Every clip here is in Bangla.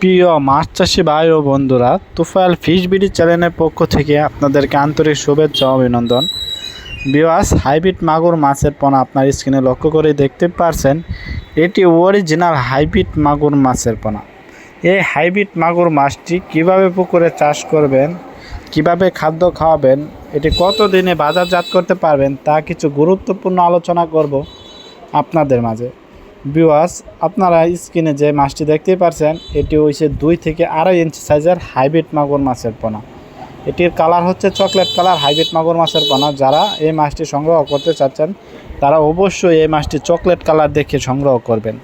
প্রিয় মাছ চাষি ভাই ও বন্ধুরা তুফাইল ফিশ বিডি চ্যানেলের পক্ষ থেকে আপনাদেরকে আন্তরিক শুভেচ্ছা অভিনন্দন। বিওয়াস হাইব্রিড মাগুর মাছের পোনা আপনার স্ক্রিনে লক্ষ্য করে দেখতে পারছেন, এটি অরিজিনাল হাইব্রিড মাগুর মাছের পোনা। এই হাইব্রিড মাগুর মাছটি কীভাবে পুকুরে চাষ করবেন, কীভাবে খাদ্য খাওয়াবেন, এটি কত দিনে বাজারজাত করতে পারবেন, তা কিছু গুরুত্বপূর্ণ আলোচনা করব আপনাদের মাঝে। বিওয়াস আপনারা স্ক্রিনে যে মাছটি দেখতেই পারছেন, এটি হচ্ছে দুই থেকে আড়াই ইঞ্চি সাইজের হাইব্রিড মাগুর মাছের পোনা। এটির কালার হচ্ছে চকলেট কালার হাইব্রিড মাগুর মাছের পোনা। যারা এই মাছটি সংগ্রহ করতে চাচ্ছেন, তারা অবশ্যই এই মাছটি চকলেট কালার দেখে সংগ্রহ করবেন।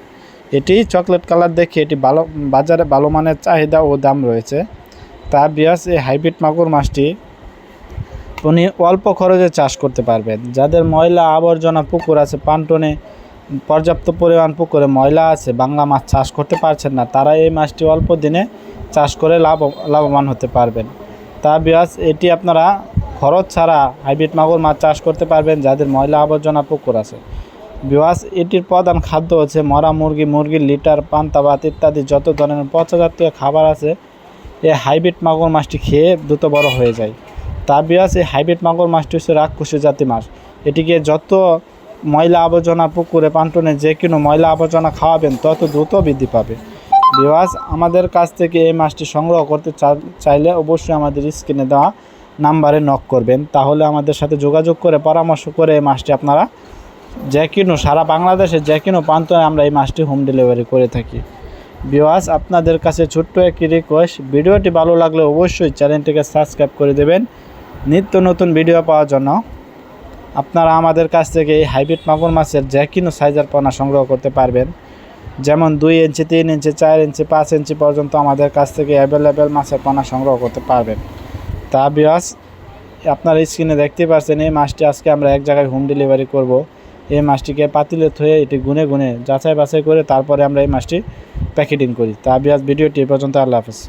এটি চকলেট কালার দেখে এটি ভালো, বাজারে ভালো মানের চাহিদা ও দাম রয়েছে। তা বিয়াস এই হাইব্রিড মাগুর মাছটি উনি অল্প খরচে চাষ করতে পারবেন। যাদের ময়লা আবর্জনা পুকুর আছে, পান্টনে পর্যাপ্ত পরিমাণ পুকুরে ময়লা আছে, বাংলা মাছ চাষ করতে পারছেন না তারা এই মাছটি অল্প দিনে চাষ করে লাভ, লাভবান হতে পারবেন। তা বিয়াস এটি আপনারা খরচ ছাড়া হাইব্রিড মাগুর মাছ চাষ করতে পারবেন যাদের ময়লা আবর্জনা পুকুর আছে। বিওয়াস এটির প্রধান খাদ্য হচ্ছে মরা মুরগি, মুরগির লিটার, পান্তা ভাত ইত্যাদি, যত ধরনের পচা জাতীয় খাবার আছে এই হাইব্রিড মাগুর মাছটি খেয়ে দ্রুত বড় হয়ে যায়। তা বিয়াস এই হাইব্রিড মাগুর মাছটি হচ্ছে রাক্ষসী জাতি মাছ। এটিকে যত ময়লা আবর্জনা পুকুরে, পান্টনে যে কোনো ময়লা আবর্জনা খাওয়াবেন, তত দ্রুত বৃদ্ধি পাবে। বিওয়াস আমাদের কাছ থেকে এই মাছটি সংগ্রহ করতে চাইলে অবশ্যই আমাদের স্ক্রিনে দেওয়া নাম্বারে নক করবেন। তাহলে আমাদের সাথে যোগাযোগ করে, পরামর্শ করে এই মাছটি আপনারা যে কোনো, সারা বাংলাদেশে যে কোনো প্রান্তরে আমরা এই মাছটি হোম ডেলিভারি করে থাকি। বিওয়াস আপনাদের কাছে ছোট্ট একটি রিকোয়েস্ট ভিডিওটি ভালো লাগলে অবশ্যই চ্যানেলটিকে সাবস্ক্রাইব করে দেবেন। নিত্য নতুন ভিডিও পাওয়ার জন্য আপনারা আমাদের কাছ থেকে এই হাইব্রিড মাগুর মাছের যে কোনো সাইজের পোনা সংগ্রহ করতে পারবেন। যেমন দুই ইঞ্চি, তিন ইঞ্চি, চার ইঞ্চি, পাঁচ ইঞ্চি পর্যন্ত আমাদের কাছ থেকে অ্যাভেলেবেল মাছের পোনা সংগ্রহ করতে পারবেন। তা বিয়াস আপনার স্ক্রিনে দেখতে পাচ্ছেন এই মাছটি আজকে আমরা এক জায়গায় হোম ডেলিভারি করব। এই মাছটিকে পাতিলে থয়ে এটি গুনে গুনে যাচাই বাছাই করে তারপরে আমরা এই মাছটি প্যাকেটিং করি। তা বিয়াস ভিডিওটি পর্যন্ত, আল্লাহ হাফেজ।